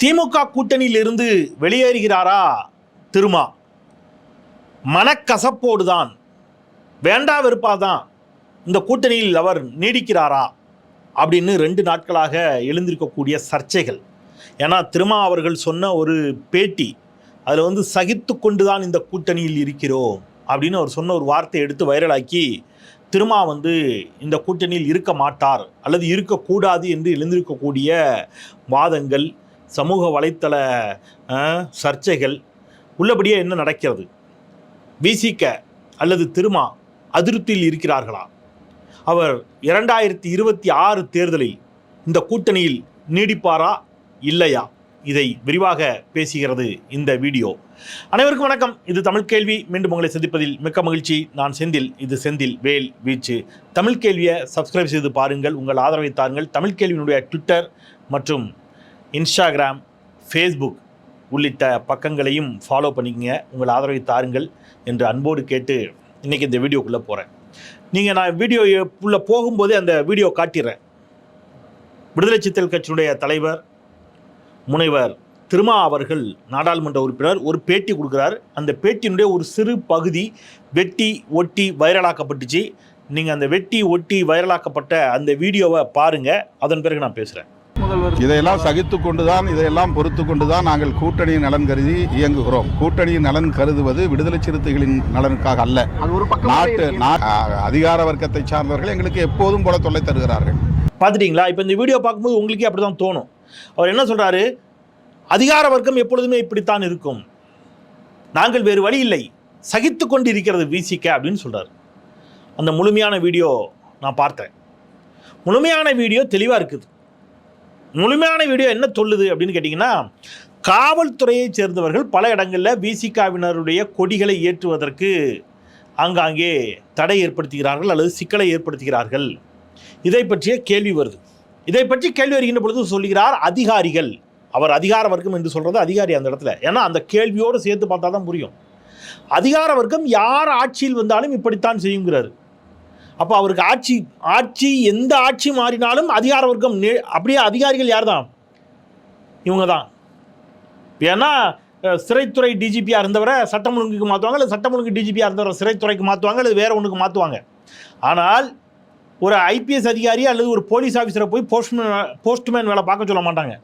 திமுக கூட்டணியிலிருந்து வெளியேறுகிறாரா திருமா? மனக்கசப்போடு தான் வேண்டா வெறுப்பாதான். இந்த கூட்டணியில் அவர் நீடிக்கிறாரா? அப்படின்னு ரெண்டு நாட்களாக எழுந்திருக்கக்கூடிய சர்ச்சைகள். ஏன்னா திருமா அவர்கள் சொன்ன ஒரு பேட்டி அதில் வந்து சகித்து கொண்டு தான் இந்த கூட்டணியில் இருக்கிறோம் அப்படின்னு அவர் சொன்ன ஒரு வார்த்தையை எடுத்து வைரலாக்கி திருமா வந்து இந்த கூட்டணியில் இருக்க மாட்டார் அல்லது இருக்கக்கூடாது என்று எழுந்திருக்கக்கூடிய வாதங்கள் சமூக வலைத்தள சர்ச்சைகள் உள்ளபடியே என்ன நடக்கிறது? விசிக அல்லது திருமா அதிருப்தியில் இருக்கிறார்களா? அவர் இரண்டாயிரத்தி இருபத்தி ஆறு தேர்தலில் இந்த கூட்டணியில் நீடிப்பாரா இல்லையா? இதை விரிவாக பேசுகிறது இந்த வீடியோ. அனைவருக்கும் வணக்கம். இது தமிழ் கேள்வி. மீண்டும் உங்களை சந்திப்பதில் மிக்க மகிழ்ச்சி. நான் செந்தில். இது செந்தில் வேல் வீச்சு. தமிழ் கேள்வியை சப்ஸ்கிரைப் செய்து பாருங்கள். உங்கள் ஆதரவை தாருங்கள். தமிழ் கேள்வியினுடைய ட்விட்டர் மற்றும் இன்ஸ்டாகிராம் ஃபேஸ்புக் உள்ளிட்ட பக்கங்களையும் ஃபாலோ பண்ணிக்கங்க. உங்கள் ஆதரவை தாருங்கள் என்று அன்போடு கேட்டு இன்றைக்கி இந்த வீடியோக்குள்ளே போகிறேன் நீங்கள் நான் வீடியோ உள்ளே போகும்போதே அந்த வீடியோ காட்டிடுறேன் விடுதலை சித்தல் கட்சியினுடைய தலைவர் முனைவர் திருமா அவர்கள் நாடாளுமன்ற உறுப்பினர் ஒரு பேட்டி கொடுக்குறார். அந்த பேட்டியினுடைய ஒரு சிறு பகுதி வெட்டி ஒட்டி வைரலாக்கப்பட்டுச்சு. நீங்கள் அந்த வெட்டி ஒட்டி வைரலாக்கப்பட்ட அந்த வீடியோவை பாருங்கள் அதன் பிறகு நான் பேசுகிறேன் இதையெல்லாம் சகித்து கொண்டுதான் இதையெல்லாம் பொறுத்து கொண்டுதான் நாங்கள் கூட்டணியின் நலன் கருதி இயங்குகிறோம். கூட்டணியின் நலன் கருதுவது விடுதலை சிறுத்தைகளின் நலனுக்காக அல்ல. நாட்டு அதிகார வர்க்கத்தை சார்ந்தவர்கள் எங்களுக்கு எப்போதும் போல தொல்லை தருகிறார்கள். பார்த்துட்டீங்களா? இப்போ இந்த வீடியோ பார்க்கும்போது உங்களுக்கே அப்படி தான் தோணும். அவர் என்ன சொல்கிறாரு அதிகார வர்க்கம் எப்பொழுதுமே இப்படித்தான் இருக்கும். நாங்கள் வேறு வழி இல்லை. சகித்து கொண்டு இருக்கிறது விசிக அப்படின்னு சொல்கிறார் அந்த முழுமையான வீடியோ நான் பார்த்தேன். முழுமையான வீடியோ தெளிவாக இருக்குது. முழுமையான வீடியோ என்ன சொல்லுது அப்படின்னு கேட்டிங்கன்னா காவல்துறையைச் சேர்ந்தவர்கள் பல இடங்களில் விசிகாவினருடைய கொடிகளை ஏற்றுவதற்கு ஆங்காங்கே தடை ஏற்படுத்துகிறார்கள் அல்லது சிக்கலை ஏற்படுத்துகிறார்கள். இதை பற்றிய கேள்வி வருது. இதை பற்றி கேள்வி வருகின்ற பொழுது சொல்கிறார் அதிகாரிகள். அவர் அதிகார வர்க்கம் என்று சொல்கிறது அதிகாரி அந்த இடத்துல. ஏன்னா அந்த கேள்வியோடு சேர்த்து பார்த்தா தான் புரியும். அதிகார வர்க்கம் யார் ஆட்சியில் வந்தாலும் இப்படித்தான் செய்யுங்கிறாரு. அப்போ அவருக்கு ஆட்சி ஆட்சி எந்த ஆட்சி மாறினாலும் அதிகார வர்க்கம் நே- அப்படியே அதிகாரிகள் யார் தான் இவங்க தான் ஏன்னா சிறைத்துறை டிஜிபியாக இருந்தவரை சட்டம் ஒழுங்குக்கு மாற்றுவாங்க இல்லை சட்டம் ஒழுங்கு டிஜிபியாக இருந்தவரை சிறைத்துறைக்கு மாற்றுவாங்க இல்லை வேறு ஒன்றுக்கு மாற்றுவாங்க ஆனால் ஒரு ஐபிஎஸ் அதிகாரி அல்லது ஒரு போலீஸ் ஆஃபீஸரை போய் போஸ்ட்மேன் போஸ்ட்மேன் வேலை பார்க்க சொல்ல மாட்டாங்க.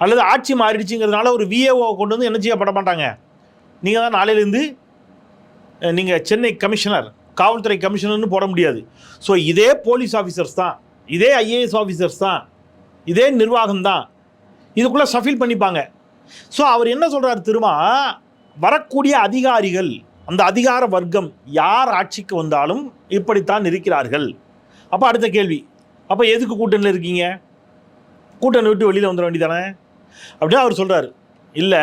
அல்லது ஆட்சி மாறிடுச்சுங்கிறதுனால ஒரு விஏஓ கொண்டு வந்து என்ன செய்யப்பட மாட்டாங்க. நீங்கள் தான் நாளையிலேருந்து நீங்கள் சென்னை கமிஷனர். காவல்துறை கமிஷனர்னு போட முடியாது. ஸோ இதே போலீஸ் ஆஃபீஸர்ஸ் தான். இதே ஐஏஎஸ் ஆஃபீஸர்ஸ் தான். இதே நிர்வாகம் தான். இதுக்குள்ளே சஃபில் பண்ணிப்பாங்க. ஸோ அவர் என்ன சொல்கிறார் திருமா வரக்கூடிய அதிகாரிகள் அந்த அதிகார வர்க்கம் யார் ஆட்சிக்கு வந்தாலும் இப்படித்தான் இருக்கிறார்கள். அப்போ அடுத்த கேள்வி. அப்போ எதுக்கு கூட்டணியில் இருக்கீங்க? கூட்டணி விட்டு வெளியில் வந்துட வேண்டியதானே அப்படியே அவர் சொல்கிறார் இல்லை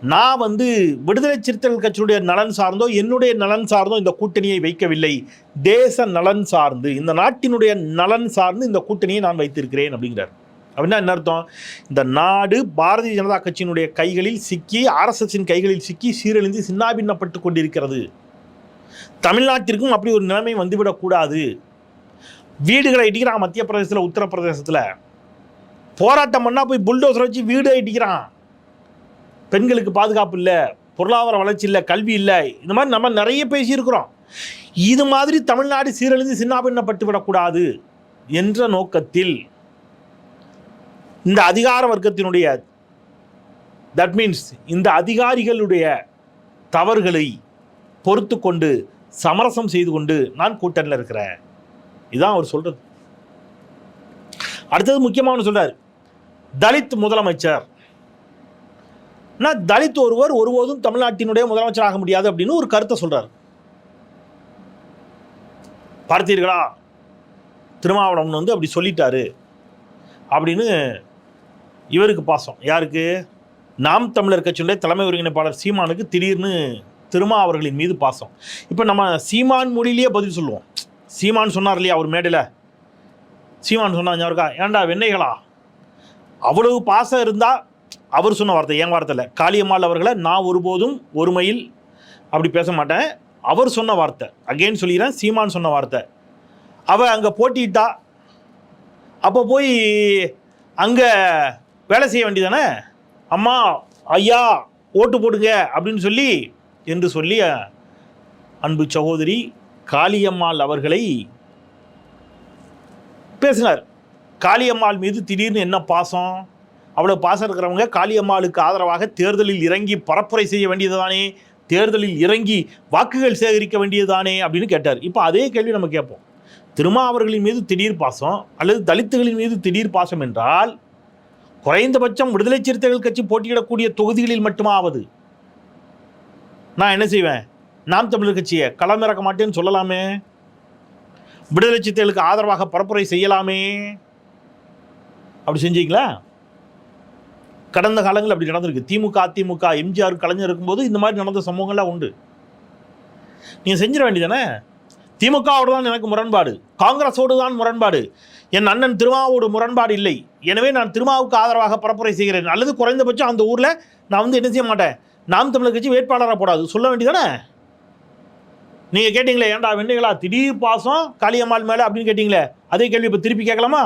நான் வந்து விடுதலை சிறுத்தைகள் கட்சியுடைய நலன் சார்ந்தோ என்னுடைய நலன் சார்ந்தோ இந்த கூட்டணியை வைக்கவில்லை. தேச நலன் சார்ந்து இந்த நாட்டினுடைய நலன் சார்ந்து இந்த கூட்டணியை நான் வைத்திருக்கிறேன் அப்படிங்கிறார். அப்படின்னா என்ன அர்த்தம்? இந்த நாடு பாரதிய ஜனதா கட்சியினுடைய கைகளில் சிக்கி ஆர்எஸ்எஸின் கைகளில் சிக்கி சீரழிந்து சின்னாபின்னப்பட்டு கொண்டிருக்கிறது. தமிழ்நாட்டிற்கும் அப்படி ஒரு நிலைமை வந்துவிடக்கூடாது வீடுகளை இடிக்கிறான் மத்திய பிரதேசத்தில் உத்தரப்பிரதேசத்தில். போராட்டம் பண்ணால் போய் புல்டோசர் வச்சு வீடு இடிக்கிறான். பெண்களுக்கு பாதுகாப்பு இல்லை பொருளாதார வளர்ச்சி இல்லை கல்வி இல்லை இந்த மாதிரி நம்ம நிறைய பேசியிருக்கிறோம். இது மாதிரி தமிழ்நாடு சீரழிந்து சின்னாபின்னப்பட்டு விடக்கூடாது என்ற நோக்கத்தில் இந்த அதிகார வர்க்கத்தினுடைய தட் மீன்ஸ் இந்த அதிகாரிகளுடைய தவறுகளை பொறுத்து கொண்டு சமரசம் செய்து கொண்டு நான் கூட்டணியில் இருக்கிறேன். இதுதான் அவர் சொல்கிறது அடுத்தது முக்கியமான சொல்கிறார் தலித் முதலமைச்சர். நான் தலித் ஒருவர் ஒருபோதும் தமிழ்நாட்டினுடைய முதலமைச்சர் ஆக முடியாது அப்படின்னு ஒரு கருத்தை சொல்கிறார் பார்த்தீர்களா? திருமாவளவன் வந்து அப்படி சொல்லிட்டாரு. அப்படின்னு இவருக்கு பாசம். யாருக்கு? நாம் தமிழர் கட்சியுடைய தலைமை ஒருங்கிணைப்பாளர் சீமானுக்கு திடீர்னு திருமா அவர்களின் மீது பாசம். இப்போ நம்ம சீமான் மொழியிலேயே பதில் சொல்லுவோம். சீமான் சொன்னார் இல்லையா அவர் மேடையில்? சீமான் சொன்னாங்க இருக்கா? ஏன்டா வெண்ணைகளா அவ்வளவு பாசம் இருந்தால் அவர் சொன்ன வார்த்தை என் வார்த்தை இல்லை காளியம்மாள் அவர்களை நான் ஒருபோதும் ஒருமையில் அப்படி பேச மாட்டேன். அவர் சொன்ன வார்த்தை அகைன் சொல்லிடுறேன் சீமான் சொன்ன வார்த்தை. அவள் அங்கே போட்டிட்டா அப்போ போய் அங்கே வேலை செய்ய வேண்டியதானே அம்மா ஐயா ஓட்டு போடுங்க அப்படின்னு சொல்லி என்று சொல்லி அன்பு சகோதரி காளியம்மாள் அவர்களை பேசினார். காளியம்மாள் மீது திடீர்னு என்ன பாசம்? அவ்வளோ பாசம் இருக்கிறவங்க காளியம்மாளுக்கு ஆதரவாக தேர்தலில் இறங்கி பரப்புரை செய்ய வேண்டியதுதானே? தேர்தலில் இறங்கி வாக்குகள் சேகரிக்க வேண்டியதுதானே? அப்படின்னு கேட்டார். இப்போ அதே கேள்வி நம்ம கேட்போம். திருமாவர்களின் மீது திடீர் பாசம் அல்லது தலித்துகளின் மீது திடீர் பாசம் என்றால் குறைந்தபட்சம் விடுதலை சிறுத்தைகள் கட்சி போட்டியிடக்கூடிய தொகுதிகளில் மட்டுமாவது. நான் என்ன செய்வேன்? நாம் தமிழர் கட்சியை களமிறக்க மாட்டேன்னு சொல்லலாமே? விடுதலை சிறுத்தைகளுக்கு ஆதரவாக பரப்புரை செய்யலாமே? அப்படி செஞ்சீங்களா? கடந்த காலங்கள் அப்படி நடந்திருக்கு. திமுக அதிமுக எம்ஜிஆர் கலைஞர் இருக்கும்போது இந்த மாதிரி நடந்த சம்பவங்கள்லாம் உண்டு. நீங்கள் செஞ்சிட வேண்டியதானே திமுகவோடு தான் எனக்கு முரண்பாடு. காங்கிரஸோடு தான் முரண்பாடு. என் அண்ணன் திருமாவோடு முரண்பாடு இல்லை. எனவே நான் திருமாவுக்கு ஆதரவாக பரப்புரை செய்கிறேன். அல்லது குறைந்தபட்சம் அந்த ஊரில் நான் வந்து என்ன செய்ய மாட்டேன்? நாம் தமிழர் கட்சி வேட்பாளராக போடாது. சொல்ல வேண்டியதானே நீங்கள் கேட்டிங்களே ஏன்டா வெண்ணைகளா திடீர் பாசம் காளியம்மாள் மேலே? அப்படின்னு கேட்டிங்களே அதே கேள்வி இப்போ திருப்பி கேட்கலாமா?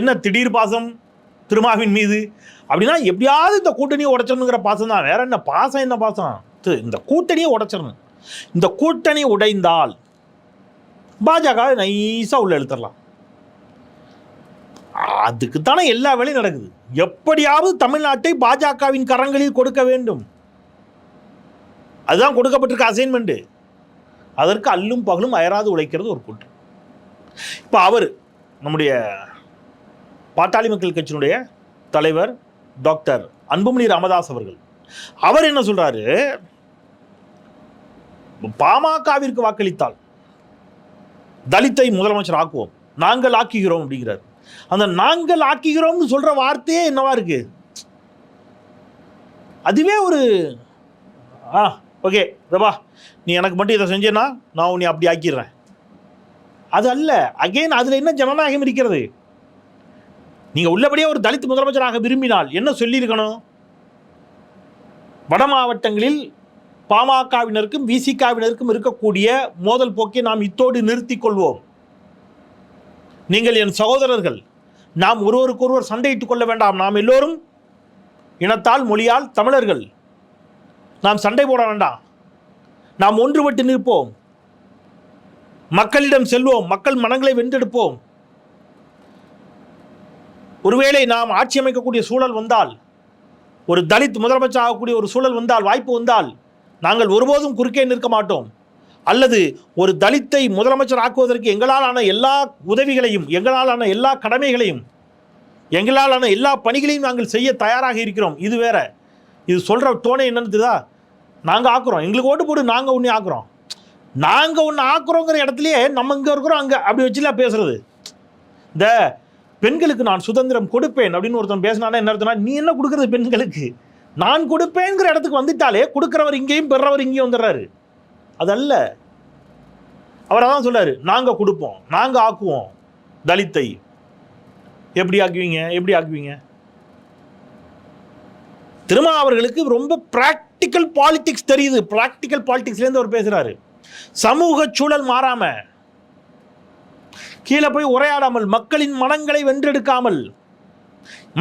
என்ன திடீர் பாசம்? திருமாவின் மீது. அப்படின்னா எப்படியாவது இந்த கூட்டணியை உடைச்சிடணுங்கிற பாசம் தான். வேற என்ன பாசம் என்ன பாசம்? இந்த கூட்டணியை உடைச்சிடணும். இந்த கூட்டணி உடைந்தால் பாஜக நைஸாக உள்ள எழுத்துடலாம் அதுக்கு தானே எல்லா வேலையும் நடக்குது. எப்படியாவது தமிழ்நாட்டை பாஜகவின் கரங்களில் கொடுக்க வேண்டும். அதுதான் கொடுக்கப்பட்டிருக்க அசைன்மெண்ட்டு அதற்கு அல்லும் பகலும் அயராது உழைக்கிறது ஒரு கூட்டம் இப்போ அவர் நம்முடைய பாட்டாளி மக்கள் கட்சியினுடைய தலைவர் டாக்டர் அன்புமணி ராமதாஸ் அவர்கள். அவர் என்ன சொல்றாரு? பாமகவிற்கு வாக்களித்தால் தலித்தை முதலமைச்சர் ஆக்குவோம். நாங்கள் ஆக்குகிறோம் அப்படிங்கிறார். அந்த நாங்கள் ஆக்குகிறோம்னு சொல்ற வார்த்தையே என்னவா இருக்கு? அதுவே ஒரு ஆ ஓகே ரபா நீ எனக்கு மட்டும் இதை செஞ்சேன்னா நான் உன்னை அப்படி ஆக்கிடுறேன். அது அல்ல. அகைன் அதில் என்ன ஜனநாயகம் இருக்கிறது? நீங்கள் உள்ளபடியே ஒரு தலித் முதலமைச்சராக விரும்பினால் என்ன சொல்லியிருக்கணும்? வட மாவட்டங்களில் பாமகவினருக்கும் விசிகாவினருக்கும் இருக்கக்கூடிய மோதல் போக்கை நாம் இத்தோடு நிறுத்திக் கொள்வோம். நீங்கள் என் சகோதரர்கள் நாம் ஒருவருக்கொருவர் சண்டையிட்டுக் கொள்ள வேண்டாம். நாம் எல்லோரும் இனத்தால் மொழியால் தமிழர்கள். நாம் சண்டை போட வேண்டாம். நாம் ஒன்றுபட்டு நிற்போம். மக்களிடம் செல்வோம். மக்கள் மனங்களை வென்றெடுப்போம். ஒருவேளை நாம் ஆட்சி அமைக்கக்கூடிய சூழல் வந்தால் ஒரு தலித் முதலமைச்சர் ஆகக்கூடிய ஒரு சூழல் வந்தால் வாய்ப்பு வந்தால் நாங்கள் ஒருபோதும் குறுக்கே நிற்க மாட்டோம். அல்லது ஒரு தலித்தை முதலமைச்சர் ஆக்குவதற்கு எங்களாலான எல்லா உதவிகளையும் எங்களாலான எல்லா கடமைகளையும் எங்களாலான எல்லா பணிகளையும் நாங்கள் செய்ய தயாராக இருக்கிறோம். இது வேற. இது சொல்கிற தோணை என்னன்னு நாங்கள் ஆக்குறோம். எங்களுக்கு ஓட்டு போட்டு நாங்கள் ஒன்று ஆக்குறோம். நாங்கள் ஒன்று ஆக்குறோங்கிற இடத்துலையே நம்ம இங்கே இருக்கிறோம் அங்கே. அப்படி வச்சுலாம் பேசுறது. இந்த பெண்களுக்கு நான் சுதந்திரம் கொடுப்பேன் அப்படின்னு ஒருத்தன் பேசினானா என்ன அர்த்தம்னா நீ என்ன கொடுக்குறது பெண்களுக்கு? நான் கொடுப்பேங்கிற இடத்துக்கு வந்துட்டாலே கொடுக்குறவர் இங்கேயும் பெறவர் இங்கேயும் வந்துடுறாரு. அதல்ல. அவர் அதான் சொல்றாரு நாங்கள் கொடுப்போம் நாங்கள் ஆக்குவோம் தலித்தை. எப்படி ஆக்குவீங்க? எப்படி ஆக்குவீங்க? திருமா அவர்களுக்கு ரொம்ப ப்ராக்டிக்கல் பாலிடிக்ஸ் தெரியுது. ப்ராக்டிக்கல் பாலிடிக்ஸ்லேருந்து அவர் பேசுகிறாரு சமூக சூழல் மாறாமல் கீழே போய் உரையாடாமல் மக்களின் மனங்களை வென்றெடுக்காமல்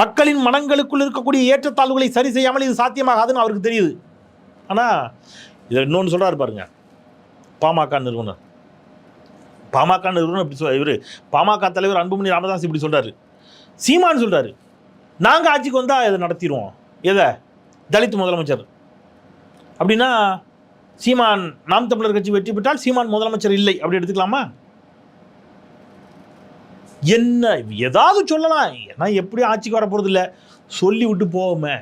மக்களின் மனங்களுக்குள் இருக்கக்கூடிய ஏற்றத்தாழ்வுகளை சரி செய்யாமல் இது சாத்தியமாகாதுன்னு அவருக்கு தெரியுது. ஆனால் இதில் இன்னொன்று சொல்கிறாரு பாருங்க. பாமக நிறுவனர். பாமக நிறுவனர் இப்படி சொல் இவர் பாமக தலைவர் அன்புமணி ராமதாஸ் இப்படி சொல்கிறாரு சீமான்னு சொல்கிறாரு நாங்கள் ஆட்சிக்கு வந்தால் இதை நடத்திடுவோம். எதை? தலித் முதலமைச்சர். அப்படின்னா சீமான் நாம் தமிழர் கட்சி வெற்றி பெற்றால் சீமான் முதலமைச்சர் இல்லை. அப்படி எடுத்துக்கலாமா? என்ன ஏதாவது சொல்லலாம். ஏன்னா எப்படி ஆட்சிக்கு வர போகிறது இல்லை சொல்லி விட்டு போவோமே.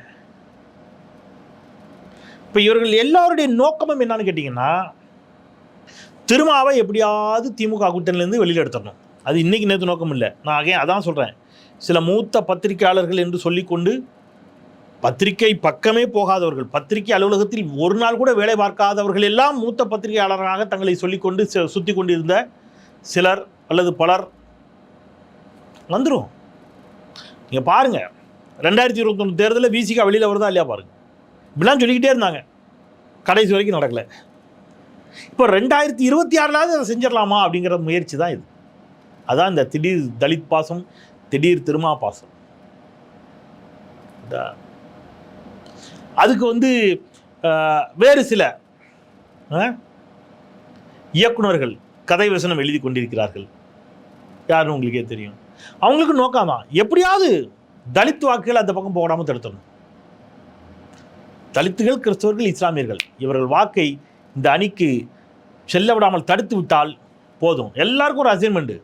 இப்போ இவர்கள் எல்லாருடைய நோக்கமும் என்னன்னு கேட்டிங்கன்னா திருமாவை எப்படியாவது திமுக கூட்டணிலேருந்து வெளியில் எடுத்துடணும். அது இன்னைக்கு நேற்று நோக்கம் இல்லை. நான் அகைன் அதான் சொல்கிறேன் சில மூத்த பத்திரிகையாளர்கள் என்று சொல்லிக்கொண்டு பத்திரிகை பக்கமே போகாதவர்கள் பத்திரிகை அலுவலகத்தில் ஒரு நாள் கூட வேலை பார்க்காதவர்கள் எல்லாம் மூத்த பத்திரிகையாளராக தங்களை சொல்லிக்கொண்டு சுற்றி கொண்டிருந்த சிலர் அல்லது பலர் வந்துடும் நீங்கள் பாருங்கள் ரெண்டாயிரத்தி இருபத்தொன்று தேர்தலில் விசிகா வெளியில் வருதா இல்லையா பாருங்கள் இப்படிலாம் சொல்லிக்கிட்டே இருந்தாங்க. கடைசி வரைக்கும் நடக்கலை. இப்போ ரெண்டாயிரத்தி இருபத்தி ஆறிலாவது அதை செஞ்சிடலாமா அப்படிங்கிற முயற்சி தான் இது. அதான் இந்த திடீர் தலித் பாசம் திடீர் திருமா பாசம். அதுக்கு வந்து வேறு சில இயக்குநர்கள் இயக்குனர்கள் கதை வசனம் எழுதி கொண்டிருக்கிறார்கள். யாருன்னு உங்களுக்கே தெரியும். அவங்களுக்கு நோக்காதான் எப்படியாவது தலித் வாக்குகள் அந்த பக்கம் போடாமல் தடுத்தணும் தலித்துகள் கிறிஸ்தவர்கள் இஸ்லாமியர்கள் இவர்கள் வாக்கை இந்த அணிக்கு செல்ல விடாமல் தடுத்து விட்டால் போதும். எல்லாருக்கும் ஒரு அசைன்மெண்ட்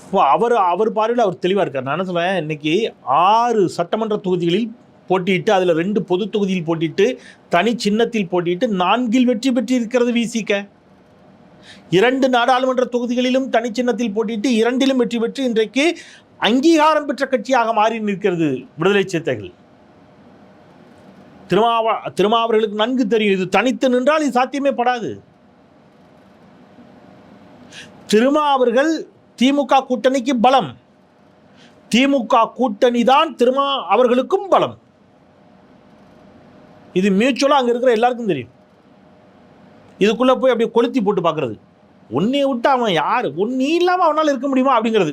இப்போ அவர் அவர் பார்வையில் அவர் தெளிவாக இருக்கார். நான் என்ன சொல்கிறேன் இன்னைக்கு ஆறு சட்டமன்ற தொகுதிகளில் போட்டியிட்டு அதில் ரெண்டு பொது தொகுதியில் போட்டிட்டு தனி சின்னத்தில் போட்டிட்டு நான்கில் வெற்றி பெற்று இருக்கிறது இரண்டு நாடாளுமன்ற தொகுதிகளிலும் தனி சின்னத்தில் போட்டியிட்டு இரண்டிலும் வெற்றி பெற்று இன்றைக்கு அங்கீகாரம் பெற்ற கட்சியாக மாறி நிற்கிறது விடுதலை சிறுத்தைகள். திருமாவ திருமாவர்களுக்கு நன்கு தெரியும். இது தனித்து நின்றால் இது சாத்தியமே படாது. திருமாவர்கள் திமுக கூட்டணிக்கு பலம். திமுக கூட்டணி தான் திருமா அவர்களுக்கும் பலம். இது மியூச்சுவலாக அங்கே இருக்கிற எல்லாருக்கும் தெரியும். இதுக்குள்ளே போய் அப்படியே கொளுத்தி போட்டு பார்க்குறது உன்னைய விட்டு அவன் யார்? உன் இல்லாமல் அவனால் இருக்க முடியுமா? அப்படிங்கிறது.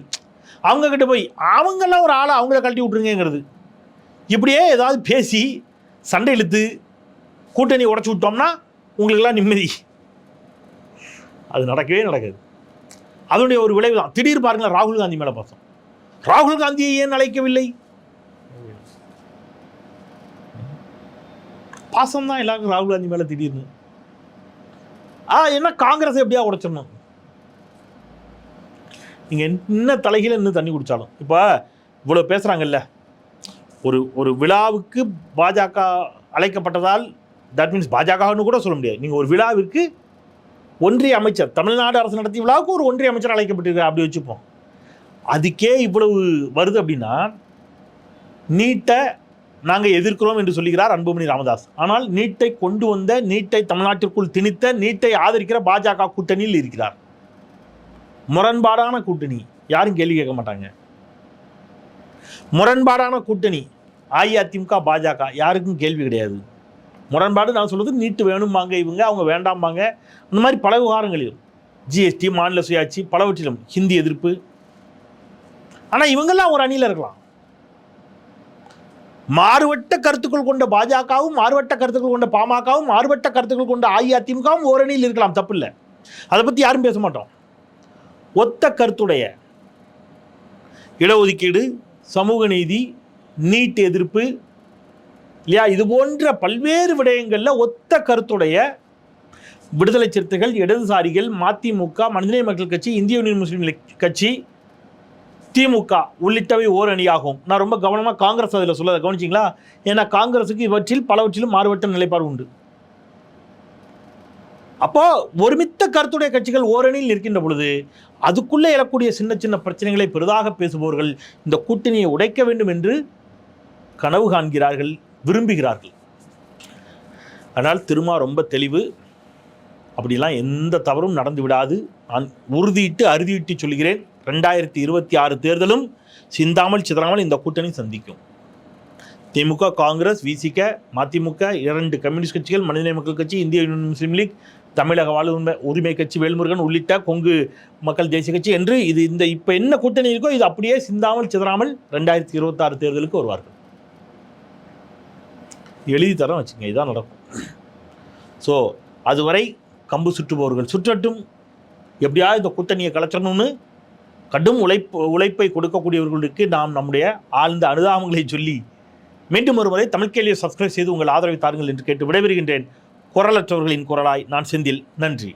அவங்கக்கிட்ட போய் அவங்கெல்லாம் ஒரு ஆளை அவங்கள கழட்டி விட்ருங்கிறது இப்படியே ஏதாவது பேசி சண்டை இழுத்து கூட்டணி உடச்சி விட்டோம்னா உங்களுக்கெல்லாம் நிம்மதி. அது நடக்கவே நடக்காது. அதனுடைய ஒரு விளைவு தான். திடீர் பாருங்களேன் ராகுல் காந்தி மேலே பார்த்தோம் ராகுல் காந்தியை ஏன் அழைக்கவில்லை? பாசம் தான் எல்லாருக்கும் ராகுல் காந்தி மேலே திடீர்னு. ஆ என்ன காங்கிரஸ் எப்படியா உடைச்சிடணும்? நீங்கள் என்ன தலைகீழ இன்னும் தண்ணி குடித்தாலும் இப்போ இவ்வளோ பேசுகிறாங்கல்ல ஒரு ஒரு விழாவுக்கு பாஜக அழைக்கப்பட்டதால் தட் மீன்ஸ் பாஜகன்னு கூட சொல்ல முடியாது. நீங்கள் ஒரு விழாவிற்கு ஒன்றிய அமைச்சர் தமிழ்நாடு அரசு நடத்திய விழாவுக்கு ஒரு ஒன்றிய அமைச்சர் அழைக்கப்பட்டிருக்கார் அப்படி வச்சுப்போம். அதுக்கே இவ்வளவு வருது அப்படின்னா நீட்டை நாங்கள் எதிர்க்கிறோம் என்று சொல்லுகிறார் அன்புமணி ராமதாஸ். ஆனால் நீட்டை கொண்டு வந்த நீட்டை தமிழ்நாட்டிற்குள் திணித்த நீட்டை ஆதரிக்கிற பாஜக கூட்டணியில் இருக்கிறார். முரண்பாடான கூட்டணி. யாரும் கேள்வி கேட்க மாட்டாங்க. முரண்பாடான கூட்டணி. அஇஅதிமுக பாஜக. யாருக்கும் கேள்வி கிடையாது. முரண்பாடு நான் சொல்வது நீட்டு வேணும்பாங்க இவங்க அவங்க வேண்டாம்பாங்க. இந்த மாதிரி பல விவகாரங்களிலும். ஜிஎஸ்டி மாநில சுயாட்சி பலவற்றிலும். ஹிந்தி எதிர்ப்பு. ஆனால் இவங்கெல்லாம் ஒரு அணியில் இருக்கலாம். மாறுபட்ட கருத்துக்கள் கொண்ட பாஜகவும் மாறுபட்ட கருத்துக்கள் கொண்ட பாமகவும் மாறுபட்ட கருத்துக்கள் கொண்ட அஇஅதிமுகவும் ஓரணியில் இருக்கலாம். தப்பு இல்லை அதை பற்றி யாரும் பேச மாட்டோம். ஒத்த கருத்துடைய இடஒதுக்கீடு சமூக நீதி நீட் எதிர்ப்பு இல்லையா? இது போன்ற பல்வேறு விடயங்களில் ஒத்த கருத்துடைய விடுதலை சிறுத்தைகள் இடதுசாரிகள் மதிமுக மனிதநேய மக்கள் கட்சி இந்திய யூனியன் முஸ்லீம் கட்சி திமுக உள்ளிட்டவை ஓரணியாகும் நான் ரொம்ப கவனமாக காங்கிரஸ் அதில் சொல்லதை கவனிச்சிங்களா? ஏன்னா காங்கிரஸுக்கு இவற்றில் பலவற்றிலும் மாறுபட்ட நிலைப்பாடு உண்டு. அப்போ ஒருமித்த கருத்துடைய கட்சிகள் ஓரணியில் நிற்கின்ற பொழுது அதுக்குள்ளே எழக்கூடிய சின்ன சின்ன பிரச்சனைகளை பெரிதாக பேசுபவர்கள் இந்த கூட்டணியை உடைக்க வேண்டும் என்று கனவு காண்கிறார்கள் விரும்புகிறார்கள். ஆனால் திருமா ரொம்ப தெளிவு. அப்படிலாம் எந்த தவறும் நடந்து விடாது. நான் உறுதியிட்டு அறுதியிட்டு சொல்கிறேன். ரெண்டாயிரத்தி இருபத்தி ஆறு தேர்தலும் சிந்தாமல் சிதறாமல் இந்த கூட்டணி சந்திக்கும். திமுக காங்கிரஸ் விசிக மதிமுக இரண்டு கம்யூனிஸ்ட் கட்சிகள் மனிதநேய மக்கள் கட்சி இந்திய யூனியன் முஸ்லீம் லீக் தமிழக வாழ்வுரிமை உரிமை கட்சி வேல்முருகன் உள்ளிட்ட கொங்கு மக்கள் தேசிய கட்சி என்று இது இந்த இப்போ என்ன கூட்டணி இருக்கோ இது அப்படியே சிந்தாமல் சிதறாமல் ரெண்டாயிரத்தி இருபத்தாறு தேர்தலுக்கு வருவார்கள். எழுதி தரோம் வச்சுங்க இதுதான் நடக்கும். ஸோ அதுவரை கம்பு சுற்றுபவர்கள் சுற்றட்டும். எப்படியாவது இந்த கூட்டணியை கலைச்சணும்னு கடும் உழைப்பு உழைப்பை கொடுக்கக்கூடியவர்களுக்கு நாம் நம்முடைய ஆழ்ந்த அனுதாபங்களை சொல்லி மீண்டும் ஒருமுறை தமிழ் கேள்வியை சப்ஸ்கிரைப் செய்து உங்கள் ஆதரவை தாருங்கள் என்று கேட்டு விடைபெறுகின்றேன். குரலற்றவர்களின் குரலாய் நான் செந்தில். நன்றி.